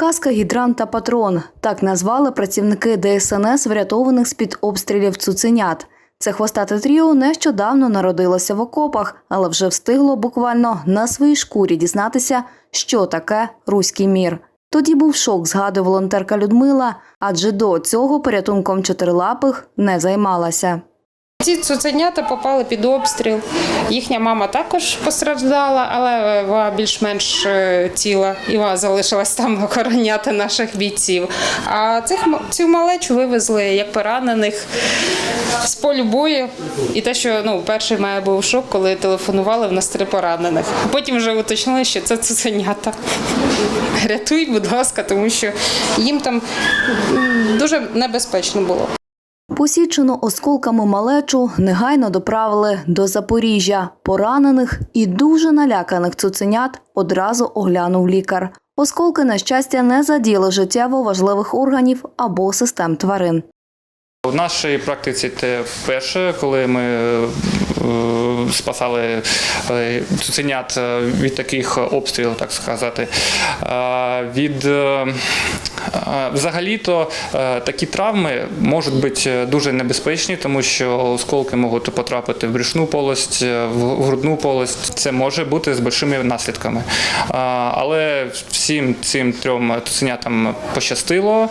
Казка гідрант та патрон так назвали працівники ДСНС, врятованих з під обстрілів цуценят. Це хвостате тріо нещодавно народилося в окопах, але вже встигло буквально на своїй шкурі дізнатися, що таке руський мір. Тоді був шок, згадує волонтерка Людмила, адже до цього порятунком чотирилапих не займалася. Ці цуценята попали під обстріл. Їхня мама також постраждала, але вона більш-менш е, ціла і вона залишилась там охороняти наших бійців. А цих цю малечу вивезли як поранених з полю бою. І те, що ну, перший має був шок, коли телефонували в нас три поранених. Потім вже уточнили, що це цуценята. Рятуй, будь ласка, тому що їм там дуже небезпечно було. Посічену осколками малечу негайно доправили до Запоріжжя. Поранених і дуже наляканих цуценят одразу оглянув лікар. Осколки, на щастя, не заділи життєво важливих органів або систем тварин. У нашій практиці це вперше, коли ми е, спасали е, цуценят е, від таких обстрілів, так сказати. Від взагалі-то такі травми можуть бути дуже небезпечні, тому що осколки можуть потрапити в брюшну полость, в грудну полость. Це може бути з большими наслідками. Але всім цим трьом цуценятам пощастило.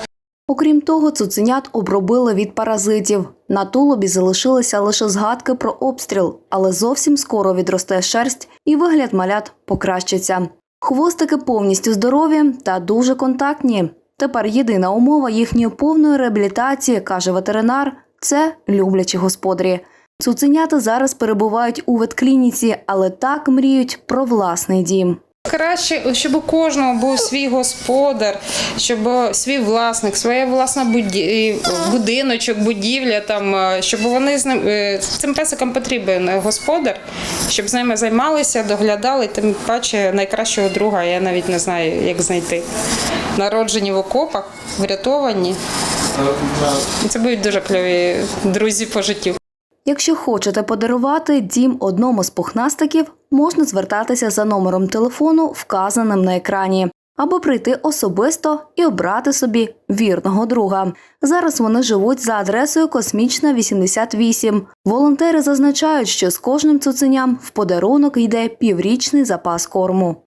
Окрім того, цуценят обробили від паразитів. На тулубі залишилися лише згадки про обстріл, але зовсім скоро відросте шерсть і вигляд малят покращиться. Хвостики повністю здорові та дуже контактні. Тепер єдина умова їхньої повної реабілітації, каже ветеринар, це люблячі господарі. Цуценята зараз перебувають у ветклініці, але так мріють про власний дім. Краще, щоб у кожного був свій господар, щоб свій власник, своя власна буді... будиночок, будівля, там, е, щоб вони з ним е, цим песикам потрібен господар, щоб з ними займалися, доглядали, тим паче найкращого друга, я навіть не знаю, як знайти. Народжені в окопах, врятовані. Це будуть дуже кльові друзі по життю. Якщо хочете подарувати дім одному з пухнастиків, можна звертатися за номером телефону, вказаним на екрані, або прийти особисто і обрати собі вірного друга. Зараз вони живуть за адресою Космічна 88. Волонтери зазначають, що з кожним цуценям в подарунок йде піврічний запас корму.